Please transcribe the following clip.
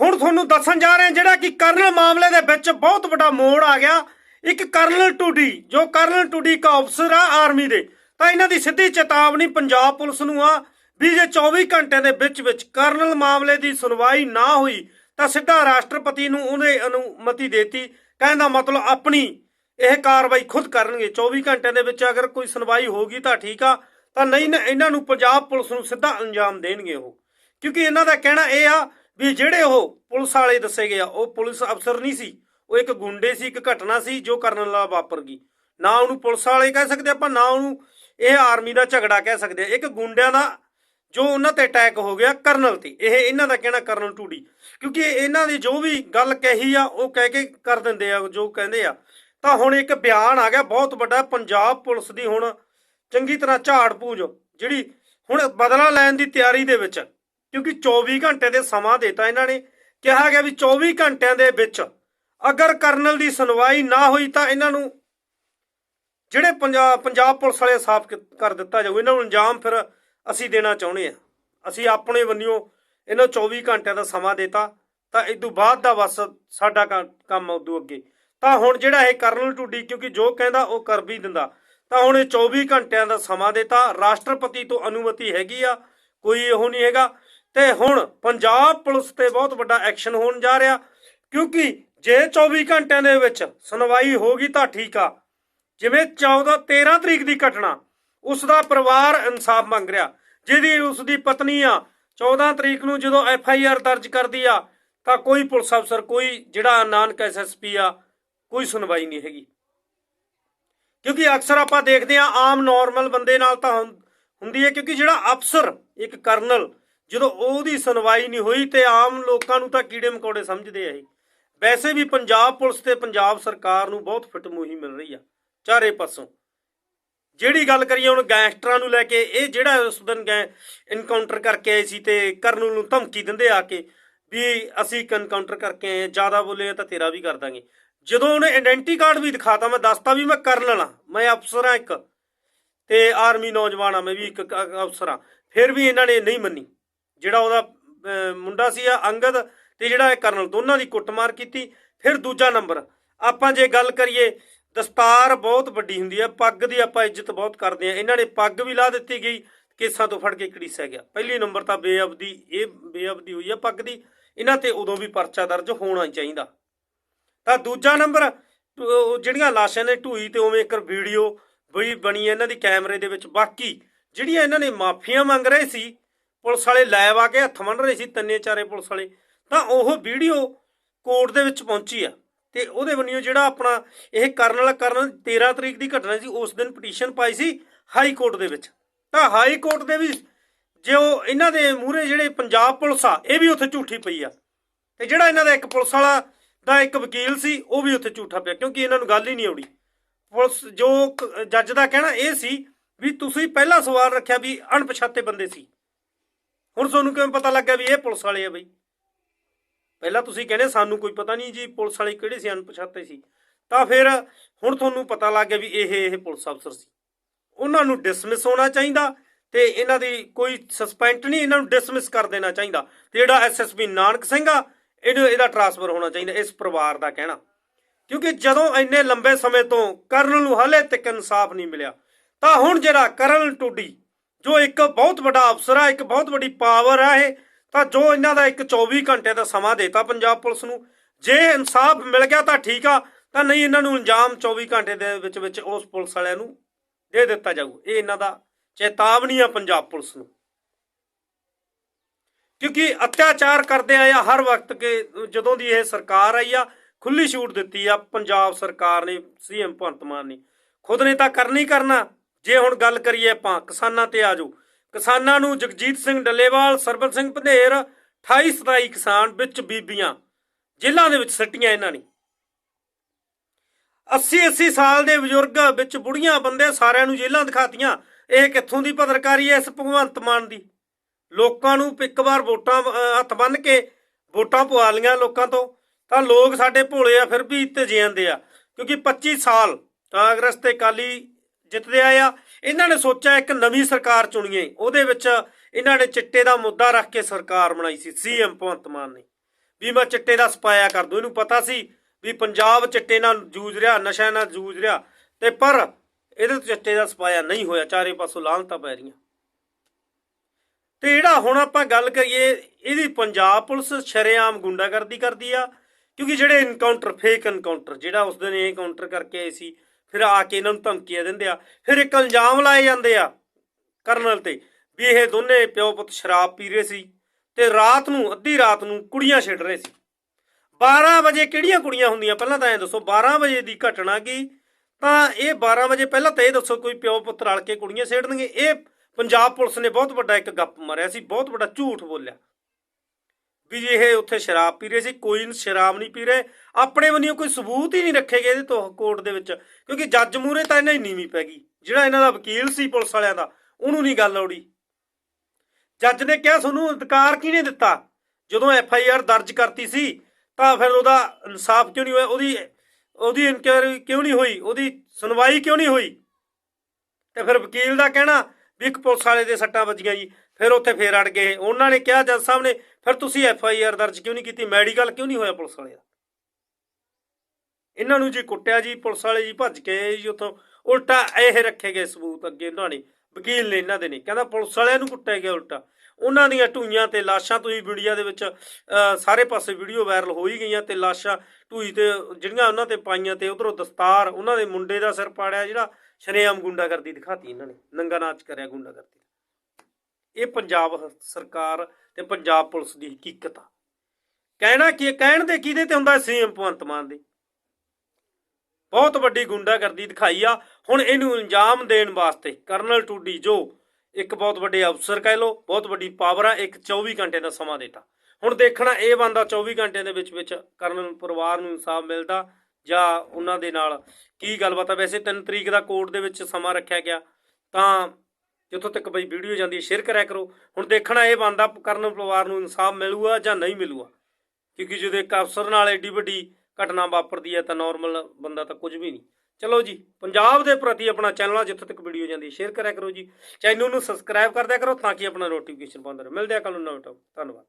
ਹੁਣ ਤੁਹਾਨੂੰ ਦੱਸਣ ਜਾ ਰਹੇ ਜਿਹੜਾ ਕਿ ਕਰਨਲ ਮਾਮਲੇ ਦੇ ਵਿੱਚ ਬਹੁਤ ਵੱਡਾ ਮੋੜ ਆ ਗਿਆ। ਇੱਕ ਕਰਨਲ ਟੂਡੀ, ਜੋ ਕਰਨਲ ਟੂਡੀ ਇੱਕ ਅਫਸਰ ਆ ਆਰਮੀ ਦੇ। ਤਾਂ ਇਹਨਾਂ ਦੀ ਸਿੱਧੀ ਚੇਤਾਵਨੀ ਪੰਜਾਬ ਪੁਲਿਸ ਨੂੰ ਆ ਵੀ ਜੇ 24 ਘੰਟੇ ਦੇ ਵਿੱਚ ਵਿੱਚ ਕਰਨਲ ਮਾਮਲੇ ਦੀ ਸੁਣਵਾਈ ਨਾ ਹੋਈ, ਤਾਂ ਸਿੱਧਾ ਰਾਸ਼ਟਰਪਤੀ ਨੂੰ ਉਹਨੇ ਅਨੁਮਤੀ ਦੇਤੀ। ਕਹਿੰਦਾ ਮਤਲਬ ਆਪਣੀ ਇਹ ਕਾਰਵਾਈ ਖੁਦ ਕਰਨਗੇ। 24 ਘੰਟੇ ਦੇ ਵਿੱਚ ਅਗਰ ਕੋਈ ਸੁਣਵਾਈ ਹੋਗੀ ਤਾਂ ਠੀਕ ਆ, ਤਾਂ ਨਹੀਂ ਇਹਨਾਂ ਨੂੰ ਪੰਜਾਬ ਪੁਲਿਸ ਨੂੰ ਸਿੱਧਾ ਅੰਜਾਮ ਦੇਣਗੇ ਉਹ। ਕਿਉਂਕਿ ਇਹਨਾਂ ਦਾ ਕਹਿਣਾ ਇਹ ਆ ਵੀ ਜਿਹੜੇ ਉਹ ਪੁਲਿਸ ਵਾਲੇ ਦੱਸੇ ਗਏ ਆ, ਉਹ ਪੁਲਿਸ ਅਫਸਰ ਨਹੀਂ ਸੀ। ਉਹ ਇੱਕ ਗੁੰਡੇ ਸੀ, ਇੱਕ ਘਟਨਾ ਸੀ ਜੋ ਕਰਨ ਨਾਲ ਵਾਪਰ ਗਈ। ਨਾ ਉਹਨੂੰ ਪੁਲਿਸ ਵਾਲੇ ਕਹਿ ਸਕਦੇ, ਆਪਾਂ ਨਾ ਉਹਨੂੰ ਇਹ ਆਰਮੀ ਦਾ ਝਗੜਾ ਕਹਿ ਸਕਦੇ। ਆ ਇੱਕ ਗੁੰਡਿਆਂ ਦਾ ਜੋ ਉਹਨਾਂ ਤੇ ਅਟੈਕ ਹੋ ਗਿਆ, ਕਰਨਲ ਤੇ। ਇਹ ਇਹਨਾਂ ਦਾ ਕਹਿਣਾ ਕਰਨਲ ਟੂਡੀ। ਕਿਉਂਕਿ ਇਹਨਾਂ ਦੀ ਜੋ ਵੀ ਗੱਲ ਕਹੀ ਆ, ਉਹ ਕਹਿ ਕੇ ਕਰ ਦਿੰਦੇ ਆ, ਜੋ ਕਹਿੰਦੇ ਆ। ਤਾਂ ਹੁਣ ਇੱਕ ਬਿਆਨ ਆ ਗਿਆ, ਬਹੁਤ ਵੱਡਾ। ਪੰਜਾਬ ਪੁਲਿਸ ਦੀ ਹੁਣ ਚੰਗੀ ਤਰ੍ਹਾਂ ਝਾੜ ਪੂਜ ਜਿਹੜੀ ਹੁਣ ਬਦਲਾ ਲੈਣ ਦੀ ਤਿਆਰੀ ਦੇ ਵਿੱਚ। ਕਿਉਂਕਿ 24 ਘੰਟੇ ਦੇ ਸਮਾਂ ਦਿੱਤਾ ਇਹਨਾਂ ਨੇ। ਕਿਹਾ ਗਿਆ ਵੀ 24 ਘੰਟਿਆਂ ਦੇ ਵਿੱਚ ਅਗਰ ਕਰਨਲ ਦੀ ਸੁਣਵਾਈ ਨਾ ਹੋਈ ਤਾਂ ਇਹਨਾਂ ਨੂੰ ਜਿਹੜੇ ਪੰਜਾਬ ਪੰਜਾਬ ਪੁਲਿਸ ਵਾਲੇ ਸਾਫ਼ ਕਰ ਦਿੱਤਾ ਜਾਊ। ਇਹਨਾਂ ਨੂੰ ਅੰਜਾਮ ਫਿਰ ਅਸੀਂ ਦੇਣਾ ਚਾਹੁੰਦੇ ਆ ਅਸੀਂ ਆਪਣੇ ਵੱਲੋਂ ਇਹਨਾਂ ਨੂੰ 24 ਘੰਟਿਆਂ ਦਾ ਸਮਾਂ ਦਿੱਤਾ ਤਾਂ ਇਸ ਤੋਂ ਬਾਅਦ ਦਾ ਬਸ ਸਾਡਾ ਕੰਮ ਉਦੋਂ ਅੱਗੇ। ਤਾਂ ਹੁਣ ਜਿਹੜਾ ਇਹ ਕਰਨਲ ਟੁੱਡੀ ਕਿਉਂਕਿ ਜੋ ਕਹਿੰਦਾ ਉਹ ਕਰ ਵੀ ਦਿੰਦਾ। ਤਾਂ ਹੁਣ ਇਹ 24 ਘੰਟਿਆਂ ਦਾ ਸਮਾਂ ਦਿੱਤਾ। ਰਾਸ਼ਟਰਪਤੀ ਤੋਂ ਅਨੁਮਤੀ ਹੈਗੀ ਆ। ਕੋਈ ਇਹੋ ਨਹੀਂ ਹੈਗਾ। ਤੇ ਹੁਣ ਪੰਜਾਬ ਪੁਲਿਸ ਤੇ ਬਹੁਤ ਵੱਡਾ ਐਕਸ਼ਨ ਹੋਣ ਜਾ ਰਿਹਾ, ਕਿਉਂਕਿ ਜੇ 24 ਘੰਟਿਆਂ ਦੇ ਵਿੱਚ ਸੁਣਵਾਈ ਹੋਗੀ ਤਾਂ ਠੀਕ ਆ। ਜਿਵੇਂ 14 13 ਤਰੀਕ ਦੀ ਘਟਨਾ, ਉਸ ਦਾ ਪਰਿਵਾਰ ਇਨਸਾਫ ਮੰਗ ਰਿਹਾ, ਜਿਹਦੀ ਉਸ ਦੀ ਪਤਨੀ ਆ 14 ਤਰੀਕ ਨੂੰ ਜਦੋਂ ਐਫ ਆਈ ਆਰ ਦਰਜ ਕਰਦੀ ਆ, ਤਾਂ ਕੋਈ ਪੁਲਿਸ ਅਫਸਰ, ਕੋਈ ਜਿਹੜਾ ਨਾਨਕ ਐਸ ਐਸ ਪੀ ਆ, ਕੋਈ ਸੁਣਵਾਈ ਨਹੀਂ ਹੈਗੀ। ਕਿਉਂਕਿ ਅਕਸਰ ਆਪਾਂ ਦੇਖਦੇ ਆ, ਆਮ ਨਾਰਮਲ ਬੰਦੇ ਨਾਲ ਤਾਂ ਹੁੰ- ਹੁੰਦੀ ਹੈ, ਕਿਉਂਕਿ ਜਿਹੜਾ ਅਫਸਰ, ਇੱਕ ਕਰਨਲ ਜਦੋਂ ਉਹਦੀ ਸੁਣਵਾਈ ਨਹੀਂ ਹੋਈ ਤੇ ਆਮ ਲੋਕਾਂ ਨੂੰ ਤਾਂ ਕੀੜੇ ਮਕੌੜੇ ਸਮਝਦੇ ਆ ਇਹ। ਵੈਸੇ ਵੀ ਪੰਜਾਬ ਪੁਲਿਸ ਤੇ ਪੰਜਾਬ ਸਰਕਾਰ ਨੂੰ ਬਹੁਤ ਫਿੱਟ ਮੂਹੀ ਮਿਲ ਰਹੀ ਆ, ਚਾਰੇ ਪਾਸੋਂ। ਜਿਹੜੀ ਗੱਲ ਕਰੀਏ ਹੁਣ ਗੈਂਗਸਟਰਾਂ ਨੂੰ ਲੈ ਕੇ, ਇਹ ਜਿਹੜਾ ਉਸ ਦਿਨ ਗੈ ਇਨਕਾਊਂਟਰ ਕਰਕੇ ਆਏ ਸੀ ਤੇ ਕਰਨਲ ਨੂੰ ਧਮਕੀ ਦਿੰਦੇ ਆ ਕੇ ਵੀ ਅਸੀਂ ਇਨਕਾਊਂਟਰ ਕਰਕੇ ਆਏ ਜ਼ਿਆਦਾ ਬੋਲੇ ਤਾਂ ਤੇਰਾ ਵੀ ਕਰ ਦਾਂਗੇ। ਜਦੋਂ ਉਹਨੇ ਆਇਡੈਂਟੀ ਕਾਰਡ ਵੀ ਦਿਖਾਤਾ, ਮੈਂ ਦੱਸਤਾ ਵੀ ਮੈਂ ਕਰਨਲ ਆ ਮੈਂ ਅਫਸਰ ਆ ਇੱਕ। ਤੇ ਆਰਮੀ ਨੌਜਵਾਨ ਆ, ਮੈਂ ਵੀ ਇੱਕ ਅਫਸਰ ਆ। ਫਿਰ ਵੀ ਇਹਨਾਂ ਨੇ ਨਹੀਂ ਮੰਨੀ। ਜਿਹੜਾ ਉਹਦਾ ਮੁੰਡਾ ਸੀ ਆ ਅੰਗਦ ਤੇ ਜਿਹੜਾ ਇਹ ਕਰਨਲ, ਦੋਨਾਂ ਦੀ ਕੁੱਟਮਾਰ ਕੀਤੀ। ਫਿਰ ਦੂਜਾ ਨੰਬਰ, ਆਪਾਂ ਜੇ ਗੱਲ ਕਰੀਏ, ਦਸਤਾਰ ਬਹੁਤ ਵੱਡੀ ਹੁੰਦੀ ਹੈ ਪੱਗ ਦੀ ਆਪਾਂ ਇੱਜ਼ਤ ਬਹੁਤ ਕਰਦੇ ਆ। ਇਹਨਾਂ ਨੇ ਪੱਗ ਵੀ ਲਾ ਦਿੱਤੀ ਗਈ, ਕੇਸਾਂ ਤੋਂ ਫੜ ਕੇ ਕੜੀਸਿਆ ਗਿਆ। ਪਹਿਲੀ ਨੰਬਰ ਤਾਂ ਬੇਅਬਦੀ, ਇਹ ਬੇਅਬਦੀ ਹੋਈ ਹੈ ਪੱਗ ਦੀ। ਇਹਨਾਂ ਤੇ ਉਦੋਂ ਵੀ ਪਰਚਾ ਦਰਜ ਹੋਣਾ ਚਾਹੀਦਾ। ਤਾਂ ਦੂਜਾ ਨੰਬਰ ਜਿਹੜੀਆਂ ਲਾਸ਼ਾਂ ਨੇ ਢੂਈ ਤੇ ਉਵੇਂ ਇੱਕ ਵੀਡੀਓ ਵੀ ਬਣੀ ਇਹਨਾਂ ਦੀ ਕੈਮਰੇ ਦੇ ਵਿੱਚ। ਬਾਕੀ, ਜਿਹੜੀਆਂ ਇਹਨਾਂ ਨੇ ਮਾਫੀਆਂ ਮੰਗ ਰਹੇ ਸੀ ਪੁਲਿਸ ਵਾਲੇ ਲਾਈਵ ਆ ਕੇ ਹੱਥ ਮੰਨ ਰਹੇ ਸੀ ਤੰਨੇ ਚਾਰੇ ਪੁਲਿਸ ਵਾਲੇ। ਤਾਂ ਉਹ ਵੀਡੀਓ ਕੋਰਟ ਦੇ ਵਿੱਚ ਪਹੁੰਚੀ ਆ ਤੇ ਉਹਦੇ ਬੰਨਿਓ ਜਿਹੜਾ ਆਪਣਾ ਇਹ ਕਰਨ ਵਾਲਾ ਕਰਨ 13 ਤਰੀਕ ਦੀ ਘਟਨਾ ਸੀ, ਉਸ ਦਿਨ ਪਟੀਸ਼ਨ ਪਾਈ ਸੀ ਹਾਈ ਕੋਰਟ ਦੇ ਵਿੱਚ। ਤਾਂ ਹਾਈ ਕੋਰਟ ਦੇ ਵੀ ਜੋ ਇਹਨਾਂ ਦੇ ਮੂਹਰੇ ਜਿਹੜੇ ਪੰਜਾਬ ਪੁਲਿਸ ਆ, ਇਹ ਵੀ ਉੱਥੇ ਝੂਠੀ ਪਈ ਆ। ਤੇ ਜਿਹੜਾ ਇਹਨਾਂ ਦਾ ਇੱਕ ਪੁਲਿਸ ਵਾਲਾ ਦਾ ਇੱਕ ਵਕੀਲ ਸੀ, ਉਹ ਵੀ ਉੱਥੇ ਝੂਠਾ ਪਿਆ, ਕਿਉਂਕਿ ਇਹਨਾਂ ਨੂੰ ਗੱਲ ਹੀ ਨਹੀਂ ਆਉਣੀ। ਪੁਲਿਸ ਜੋ ਜੱਜ ਦਾ ਕਹਿਣਾ ਇਹ ਸੀ ਵੀ ਤੁਸੀਂ ਪਹਿਲਾ ਸਵਾਲ ਰੱਖਿਆ ਵੀ ਅਣਪਛਾਤੇ ਬੰਦੇ ਸੀ। ਹੁਣ ਤੁਹਾਨੂੰ ਕਿਵੇਂ ਪਤਾ ਲੱਗਾ ਵੀ ਇਹ ਪੁਲਿਸ ਵਾਲੇ ਆ ਬਈ? ਪਹਿਲਾਂ ਤੁਸੀਂ ਕਹਿੰਦੇ ਸਾਨੂੰ ਕੋਈ ਪਤਾ ਨਹੀਂ ਜੀ ਪੁਲਿਸ ਵਾਲੇ ਕਿਹੜੇ ਸੀ, ਅਣਪਛਾਤੇ ਸੀ। ਤਾਂ ਫਿਰ ਹੁਣ ਤੁਹਾਨੂੰ ਪਤਾ ਲੱਗ ਗਿਆ ਵੀ ਇਹ ਇਹ ਪੁਲਿਸ ਅਫਸਰ ਸੀ। ਉਹਨਾਂ ਨੂੰ ਡਿਸਮਿਸ ਹੋਣਾ ਚਾਹੀਦਾ ਤੇ ਇਹਨਾਂ ਦੀ ਕੋਈ ਸਸਪੈਂਡ ਨਹੀਂ, ਇਹਨਾਂ ਨੂੰ ਡਿਸਮਿਸ ਕਰ ਦੇਣਾ ਚਾਹੀਦਾ। ਤੇ ਜਿਹੜਾ ਐਸਐਸਪੀ ਨਾਨਕ ਸਿੰਘ ਆ, ਇਹਨੂੰ ਇਹਦਾ ਟਰਾਂਸਫਰ ਹੋਣਾ ਚਾਹੀਦਾ, ਇਸ ਪਰਿਵਾਰ ਦਾ ਕਹਿਣਾ। ਕਿਉਂਕਿ ਜਦੋਂ ਇੰਨੇ ਲੰਬੇ ਸਮੇਂ ਤੋਂ ਕਰਨਲ ਨੂੰ ਹਲੇ ਤੱਕ ਇਨਸਾਫ ਨਹੀਂ ਮਿਲਿਆ, ਤਾਂ ਹੁਣ ਜਿਹੜਾ ਕਰਨ ਟੋਡੀ ਜੋ ਇੱਕ ਬਹੁਤ ਵੱਡਾ ਅਫਸਰ ਆ, ਇੱਕ ਬਹੁਤ ਵੱਡੀ ਪਾਵਰ ਆ ਇਹ, ਤਾਂ ਜੋ ਇਹਨਾਂ ਦਾ ਇੱਕ 24 ਘੰਟੇ ਦਾ ਸਮਾਂ ਦੇਤਾ ਪੰਜਾਬ ਪੁਲਿਸ ਨੂੰ। ਜੇ ਇਨਸਾਫ ਮਿਲ ਗਿਆ ਤਾਂ ਠੀਕ ਆ, ਤਾਂ ਨਹੀਂ ਇਹਨਾਂ ਨੂੰ ਅੰਜਾਮ 24 ਘੰਟੇ ਦੇ ਵਿੱਚ ਵਿੱਚ ਉਸ ਪੁਲਿਸ ਵਾਲਿਆਂ ਨੂੰ ਦੇ ਦਿੱਤਾ ਜਾਊ। ਇਹ ਇਹਨਾਂ ਦਾ ਚੇਤਾਵਨੀ ਆ ਪੰਜਾਬ ਪੁਲਿਸ ਨੂੰ। ਕਿਉਂਕਿ ਅਤਿਆਚਾਰ ਕਰਦੇ ਆਏ ਆ, ਹਰ ਵਕਤ ਕਿ ਜਦੋਂ ਦੀ ਇਹ ਸਰਕਾਰ ਆਈ ਆ ਖੁੱਲੀ ਛੂਟ ਦਿੱਤੀ ਆ, ਪੰਜਾਬ ਸਰਕਾਰ ਨੇ ਸੀਐਮ ਭਗਵੰਤ ਮਾਨ ਨੇ। ਖੁਦ ਨੇ ਤਾਂ ਕਰਨੀ ਕਰਨਾ। ਜੇ ਹੁਣ ਗੱਲ ਕਰੀਏ ਆਪਾਂ, ਕਿਸਾਨਾਂ ਤੇ ਆਜੋ ਕਿਸਾਨਾਂ ਨੂੰ ਜਗਜੀਤ ਸਿੰਘ ਡੱਲੇਵਾਲ ਸਰਬਨ ਸਿੰਘ ਪੰਧੇਰ 28 27 ਕਿਸਾਨ ਵਿੱਚ ਬੀਬੀਆਂ, ਜੇਲ੍ਹਾਂ ਦੇ ਵਿੱਚ ਸੱਟੀਆਂ ਇਹਨਾਂ ਨੇ। 80 80 ਸਾਲ ਦੇ ਬਜ਼ੁਰਗ ਵਿੱਚ ਬੁੜੀਆਂ ਬੰਦੇ ਸਾਰਿਆਂ ਨੂੰ ਜੇਲ੍ਹਾਂ ਦਿਖਾਤੀਆਂ। ਇਹ ਕਿੱਥੋਂ ਦੀ ਪੱਤਰਕਾਰੀ ਹੈ ਇਸ ਭਗਵੰਤ ਮਾਨ ਦੀ? ਲੋਕਾਂ ਨੂੰ ਇੱਕ ਵਾਰ ਵੋਟਾਂ ਹੱਥ ਬੰਨ ਕੇ ਵੋਟਾਂ ਪਵਾ ਲੀਆਂ ਲੋਕਾਂ ਤੋਂ। ਤਾਂ ਲੋਕ ਸਾਡੇ ਭੋਲੇ ਆ, ਫਿਰ ਵੀ ਇੱਥੇ ਜਾਂਦੇ ਆ। ਕਿਉਂਕਿ 25 ਸਾਲ ਕਾਂਗਰਸ ਤੇ ਕਾਲੀ ਜਿੱਤਦੇ ਆਏ ਆ। ਇਹਨਾਂ ਨੇ ਸੋਚਿਆ ਇੱਕ ਨਵੀਂ ਸਰਕਾਰ ਚੁਣੀਏ। ਉਹਦੇ ਵਿੱਚ ਇਹਨਾਂ ਨੇ ਚਿੱਟੇ ਦਾ ਮੁੱਦਾ ਰੱਖ ਕੇ ਸਰਕਾਰ ਬਣਾਈ ਸੀ। ਸੀਐਮ ਭਗਵੰਤ ਮਾਨ ਨੇ। ਵੀ ਮੈਂ ਚਿੱਟੇ ਦਾ ਸਪਾਇਆ ਕਰ ਦੂੰ। ਇਹਨੂੰ ਪਤਾ ਸੀ ਵੀ ਪੰਜਾਬ ਚਿੱਟੇ ਨਾਲ ਜੂਝ ਰਿਹਾ ਨਸ਼ਾ ਨਾਲ ਜੂਝ ਰਿਹਾ। ਤੇ ਪਰ ਇਹਦੇ ਤੋਂ ਚਿੱਟੇ ਦਾ ਸਪਾਇਆ ਨਹੀਂ ਹੋਇਆ। ਚਾਰੇ ਪਾਸੋਂ ਲਾਹਨਤਾਂ ਪੈ ਰਹੀਆਂ। ਤੇ ਜਿਹੜਾ ਹੁਣ ਆਪਾਂ ਗੱਲ ਕਰੀਏ, ਇਹਦੀ ਪੰਜਾਬ ਪੁਲਿਸ ਸ਼ਰੇਆਮ ਗੁੰਡਾਗਰਦੀ ਕਰਦੀ ਆ। ਕਿਉਂਕਿ ਜਿਹੜੇ ਇਨਕਾਊਂਟਰ ਫੇਕ ਇਨਕਾਊਂਟਰ ਜਿਹੜਾ ਉਸ ਦਿਨ ਇਹ ਇਨਕਾਊਂਟਰ ਕਰਕੇ ਆਏ ਸੀ ਫਿਰ ਆ ਕੇ ਇਹਨਾਂ ਨੂੰ ਧਮਕੀਆਂ ਦਿੰਦੇ ਆ। ਫਿਰ ਇੱਕ ਇਲਜ਼ਾਮ ਲਾਏ ਜਾਂਦੇ ਆ ਕਰਨਲ ਤੇ ਵੀ ਇਹ ਦੋਨੇ ਪਿਓ ਪੁੱਤ ਸ਼ਰਾਬ ਪੀ ਰਹੇ ਸੀ ਤੇ ਰਾਤ ਨੂੰ, ਅੱਧੀ ਰਾਤ ਨੂੰ ਕੁੜੀਆਂ ਛੇੜ ਰਹੇ ਸੀ। 12 ਵਜੇ ਕਿਹੜੀਆਂ ਕੁੜੀਆਂ ਹੁੰਦੀਆਂ? ਪਹਿਲਾਂ ਤਾਂ ਐਂ ਦੱਸੋ 12 ਵਜੇ ਦੀ ਘਟਨਾ ਕੀ? ਤਾਂ ਇਹ 12 ਵਜੇ ਪਹਿਲਾਂ ਤਾਂ ਇਹ ਦੱਸੋ ਕੋਈ ਪਿਓ ਪੁੱਤ ਰਲ ਕੇ ਕੁੜੀਆਂ ਛੇੜਨਗੇ। ਇਹ ਪੰਜਾਬ ਪੁਲਿਸ ਨੇ ਬਹੁਤ ਵੱਡਾ ਇੱਕ ਗੱਪ ਮਾਰਿਆ ਸੀ, ਬਹੁਤ ਵੱਡਾ ਝੂਠ ਬੋਲਿਆ। ਵੀ ਜੇ ਇਹ ਉੱਥੇ ਸ਼ਰਾਬ ਪੀ ਰਹੇ ਸੀ, ਕੋਈ ਸ਼ਰਾਬ ਨਹੀਂ ਪੀ ਰਹੇ, ਆਪਣੇ ਵੱਲੋਂ ਕੋਈ ਸਬੂਤ ਹੀ ਨਹੀਂ ਰੱਖੇ ਗਏ ਇਹਦੇ ਤੋਂ ਕੋਰਟ ਦੇ ਵਿੱਚ, ਕਿਉਂਕਿ ਜੱਜ ਮੂਰੇ ਤਾਂ ਇਹਨਾਂ ਦੀ ਨੀਵੀਂ ਪੈ ਗਈ, ਜਿਹੜਾ ਇਹਨਾਂ ਦਾ ਵਕੀਲ ਸੀ ਪੁਲਿਸ ਵਾਲਿਆਂ ਦਾ, ਉਹਨੂੰ ਨਹੀਂ ਗੱਲ ਆਉੜੀ। ਜੱਜ ਨੇ ਕਿਹਾ ਤੁਹਾਨੂੰ ਅਧਿਕਾਰ ਕਿਹਨੇ ਦਿੱਤਾ? ਜਦੋਂ ਐਫ ਆਈ ਆਰ ਦਰਜ ਕਰਤੀ ਸੀ, ਤਾਂ ਫਿਰ ਉਹਦਾ ਇਨਸਾਫ ਕਿਉਂ ਨਹੀਂ ਹੋਇਆ? ਉਹਦੀ ਉਹਦੀ ਇਨਕੁਆਇਰੀ ਕਿਉਂ ਨਹੀਂ ਹੋਈ? ਉਹਦੀ ਸੁਣਵਾਈ ਕਿਉਂ ਨਹੀਂ ਹੋਈ? ਤੇ ਫਿਰ ਵਕੀਲ ਦਾ ਕਹਿਣਾ ਵੀ ਇੱਕ ਪੁਲਿਸ ਵਾਲੇ ਦੇ ਸੱਟਾਂ ਵੱਜੀਆਂ ਜੀ। ਫਿਰ ਉੱਥੇ ਫੇਰ ਅੜ ਗਏ। ਉਹਨਾਂ ਨੇ ਕਿਹਾ ਜੱਜ ਸਾਹਿਬ ਨੇ ਫਿਰ ਤੁਸੀਂ ਐਫ ਆਈ ਆਰ ਦਰਜ ਕਿਉਂ ਨਹੀਂ ਕੀਤੀ? ਮੈਡੀਕਲ ਕਿਉਂ ਨਹੀਂ ਹੋਇਆ ਪੁਲਿਸ ਵਾਲੇ ਦਾ? ਇਹਨਾਂ ਨੂੰ ਜੀ ਕੁੱਟਿਆ ਜੀ ਪੁਲਿਸ ਵਾਲੇ ਜੀ ਭੱਜ ਕੇ ਜੀ ਉੱਥੋਂ। ਉਲਟਾ ਇਹ ਰੱਖੇ ਗਏ ਸਬੂਤ ਅੱਗੇ ਉਹਨਾਂ ਨੇ। ਵਕੀਲ ਨੇ ਇਹਨਾਂ ਦੇ ਨੇ। ਕਹਿੰਦਾ ਪੁਲਿਸ ਵਾਲਿਆਂ ਨੂੰ ਕੁੱਟਿਆ ਗਿਆ ਉਲਟਾ। ਉਹਨਾਂ ਦੀਆਂ ਟੂਈਆਂ ਤੇ ਲਾਸ਼ਾਂ ਤੁਸੀਂ ਵੀਡੀਓ ਦੇ ਵਿੱਚ ਅਹ, ਸਾਰੇ ਪਾਸੇ ਵੀਡੀਓ ਵਾਇਰਲ ਹੋ ਹੀ ਗਈਆਂ ਤੇ ਲਾਸ਼ਾਂ ਢੂਈ ਤੇ ਜਿਹੜੀਆਂ ਉਹਨਾਂ ਤੇ ਪਾਈਆਂ ਤੇ ਉਧਰੋਂ ਦਸਤਾਰ ਉਹਨਾਂ ਦੇ ਮੁੰਡੇ ਦਾ ਸਿਰ ਪਾੜਿਆ ਜਿਹੜਾ ਸ਼ਰੇਆਮ ਗੁੰਡਾਗਰਦੀ ਦਿਖਾਤੀ ਇਹਨਾਂ ਨੇ। ਨੰਗਾ ਨਾਚ ਕਰਿਆ ਗੁੰਡਾਗਰਦੀ। ਇਹ ਪੰਜਾਬ ਸਰਕਾਰ ਤੇ ਪੰਜਾਬ ਪੁਲਿਸ ਦੀ ਹਕੀਕਤ ਆ। ਕਹਿਣਾ ਕੀ ਕਹਿਣ ਦੇ ਕਿਹਦੇ ਤੇ ਹੁੰਦਾ ਸੀਐਮ ਭਗਵੰਤ ਮਾਨ ਦੇ। ਬਹੁਤ ਵੱਡੀ ਗੁੰਡਾਗਰਦੀ ਦਿਖਾਈ ਆ। ਹੁਣ ਇਹਨੂੰ ਇਲਜ਼ਾਮ ਦੇਣ ਵਾਸਤੇ ਕਰਨਲ ਟੂਡੀ ਜੋ ਇੱਕ ਬਹੁਤ ਵੱਡੇ ਅਫਸਰ ਕਹਿ ਲੋ ਬਹੁਤ ਵੱਡੀ ਪਾਵਰ ਆ, ਇੱਕ 24 ਘੰਟੇ ਦਾ ਸਮਾਂ ਦਿੱਤਾ। ਹੁਣ ਦੇਖਣਾ ਇਹ ਬੰਦਾ 24 ਘੰਟੇ ਦੇ ਵਿੱਚ ਵਿੱਚ ਕਰਨਲ ਪਰਿਵਾਰ ਨੂੰ ਇਨਸਾਫ ਮਿਲਦਾ ਜਾਂ ਉਹਨਾਂ ਦੇ ਨਾਲ ਕੀ ਗੱਲਬਾਤ ਆ? ਵੈਸੇ 3 ਤਰੀਕ ਦਾ ਕੋਰਟ ਦੇ ਵਿੱਚ ਸਮਾਂ ਰੱਖਿਆ ਗਿਆ, ਤਾਂ ਜਿੱਥੋਂ ਤੱਕ ਬਈ ਵੀਡੀਓ ਜਾਂਦੀ ਹੈ ਸ਼ੇਅਰ ਕਰਿਆ ਕਰੋ। ਹੁਣ ਦੇਖਣਾ ਇਹ ਬੰਦਾ ਕਰਨ ਪਰਿਵਾਰ ਨੂੰ ਇਨਸਾਫ ਮਿਲੂਗਾ ਜਾਂ ਨਹੀਂ ਮਿਲੂਗਾ। ਕਿਉਂਕਿ ਜਦੋਂ ਇੱਕ ਅਫਸਰ ਨਾਲ ਐਡੀ ਵੱਡੀ ਘਟਨਾ ਵਾਪਰਦੀ ਹੈ ਤਾਂ ਨਾਰਮਲ ਬੰਦਾ ਤਾਂ ਕੁਝ ਵੀ ਨਹੀਂ। ਚਲੋ ਜੀ, ਪੰਜਾਬ ਦੇ ਪ੍ਰਤੀ ਆਪਣਾ ਚੈਨਲ ਆ, ਜਿੱਥੋਂ ਤੱਕ ਵੀਡੀਓ ਜਾਂਦੀ ਹੈ ਸ਼ੇਅਰ ਕਰਿਆ ਕਰੋ ਜੀ। ਚੈਨਲ ਨੂੰ ਸਬਸਕ੍ਰਾਈਬ ਕਰ ਦਿਆ ਕਰੋ ਤਾਂ ਕਿ ਆਪਣਾ ਨੋਟੀਫਿਕੇਸ਼ਨ ਪਾਉਂਦੇ ਰਹੋ। ਮਿਲਦੇ ਆ ਕੱਲ ਨੂੰ ਨਵੇਂ ਟੌਪ ਧੰਨਵਾਦ।